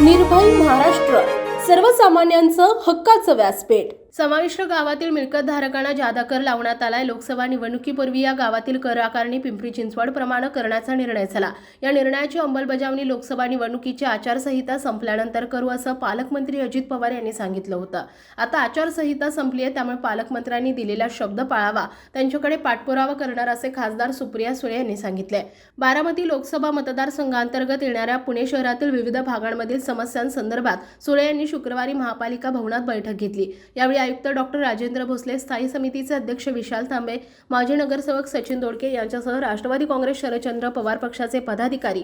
निर्भय महाराष्ट्र. सर्वसामान्यांचं हक्काचं व्यासपीठ. समाविष्ट गावातील मिळकत धारकांना जादा कर लावण्यात आलाय. लोकसभा निवडणुकीपूर्वी या गावातील कर आकारणी पिंपरी चिंचवड प्रमाणे करण्याचा निर्णय झाला. या निर्णयाची अंमलबजावणी लोकसभा निवडणुकीची आचारसंहिता संपल्यानंतर करू असं पालकमंत्री अजित पवार यांनी सांगितलं होतं. आता आचारसंहिता संपली आहे त्यामुळे पालकमंत्र्यांनी दिलेला शब्द पाळावा. त्यांच्याकडे पाठपुरावा करणार असे खासदार सुप्रिया सुळे यांनी सांगितले बारामती लोकसभा मतदारसंघांतर्गत येणाऱ्या पुणे शहरातील विविध भागांमधील समस्यांसंदर्भात सुळे यांनी शुक्रवारी महापालिका भवनात बैठक घेतली. यावेळी आयुक्त डॉक्टर राजेंद्र भोसले स्थायी समितीचे अध्यक्ष विशाल तांबे माजी नगरसेवक सचिन दोडके यांच्यासह राष्ट्रवादी काँग्रेस शरदचंद्र पवार पक्षाचे पदाधिकारी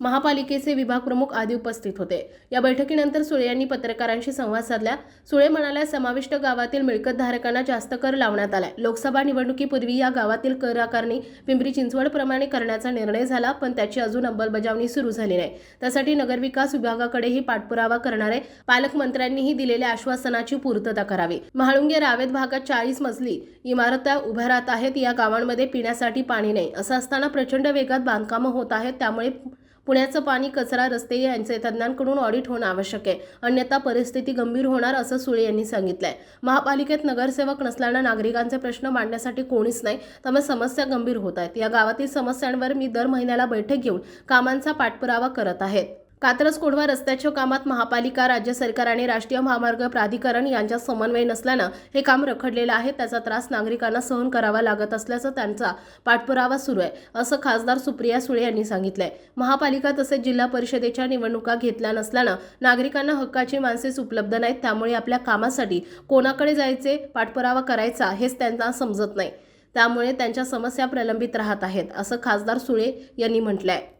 महापालिकेचे विभाग प्रमुख आदी उपस्थित होते. या बैठकीनंतर सुळे यांनी पत्रकारांशी संवाद साधला. सुळे म्हणाल्या समाविष्ट गावातील मिळकत धारकांना जास्त कर लावण्यात आलाय. लोकसभा निवडणुकीपूर्वी या गावातील कर आकारणी पिंपरी चिंचवड प्रमाणे करण्याचा निर्णय झाला पण त्याची अजून अंमलबजावणी सुरू झाली नाही. त्यासाठी नगरविकास विभागाकडेही पाठपुरावा करणारे पालकमंत्र्यांनीही दिलेल्या आश्वासनाची पूर्तता करावी. महाळुंगे रावेत भागात चाळीस मजली इमारत्या उभ्या राहत आहेत. या गावांमध्ये पिण्यासाठी पाणी नाही. असं असताना प्रचंड वेगात बांधकामं होत आहेत. त्यामुळे पुण्याचं पाणी कचरा रस्ते यांचे तज्ज्ञांकडून ऑडिट होणं आवश्यक आहे. अन्यथा परिस्थिती गंभीर होणार असं सुळे यांनी सांगितलंय. महापालिकेत नगरसेवक नसल्यानं नागरिकांचे प्रश्न मांडण्यासाठी कोणीच नाही त्यामुळे समस्या गंभीर होत आहेत. या गावातील समस्यांवर मी दर महिन्याला बैठक घेऊन कामांचा पाठपुरावा करत आहेत कात्रज कोढवा रस्त्याच्या कामात महापालिका राज्य सरकार आणि राष्ट्रीय महामार्ग प्राधिकरण यांच्या समन्वय नसल्यानं हे काम रखडलेलं आहे. त्याचा त्रास नागरिकांना सहन करावा लागत असल्याचं त्यांचा पाठपुरावा सुरू आहे असं खासदार सुप्रिया सुळे यांनी सांगितलंय. महापालिका तसेच जिल्हा परिषदेच्या निवडणुका घेतल्या नसल्यानं नागरिकांना हक्काची माणसेच उपलब्ध नाहीत. त्यामुळे आपल्या कामासाठी कोणाकडे जायचे पाठपुरावा करायचा हेच त्यांना समजत नाही. त्यामुळे त्यांच्या समस्या प्रलंबित राहत आहेत असं खासदार सुळे यांनी म्हटलं आहे